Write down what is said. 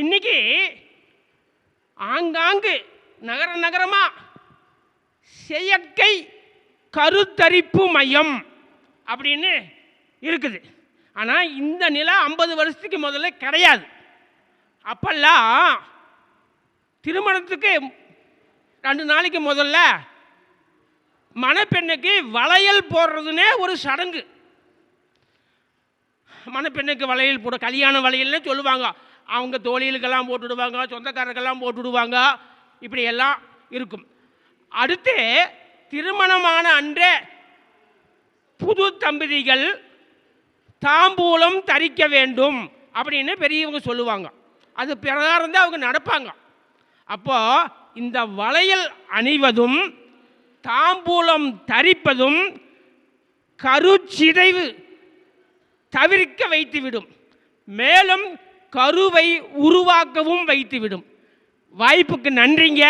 இன்னைக்கு ஆங்காங்கு நகர நகரமாக செயற்கை கருத்தரிப்பு மையம் அப்படின்னு இருக்குது. ஆனால் இந்த நிலை ஐம்பது வருஷத்துக்கு முதல்ல கிடையாது. அப்பெல்லாம் திருமணத்துக்கு ரெண்டு நாளைக்கு முதல்ல மணப்பெண்ணுக்கு வளையல் போடுறதுனே ஒரு சடங்கு. மணப்பெண்ணுக்கு வளையல் போட கல்யாண வளையல்னு சொல்லுவாங்க. அவங்க தோழிகளுக்கெல்லாம் போட்டுடுவாங்க சொந்தக்காரருக்கெல்லாம் போட்டுடுவாங்க. இப்படி எல்லாம் இருக்கும். அடுத்து திருமணமான அன்றே புது தம்பதிகள் தாம்பூலம் தரிக்க வேண்டும் அப்படின்னு பெரியவங்க சொல்லுவாங்க. அது பிரகாரம் தான் அவங்க நடப்பாங்க. அப்போது இந்த வளையல் அணிவதும் தாம்பூலம் தரிப்பதும் கருச்சிதைவு தவிர்க்க வைத்துவிடும். மேலும் கருவை உருவாக்கவும் வைத்துவிடும். வாய்ப்புக்கு நன்றிங்க.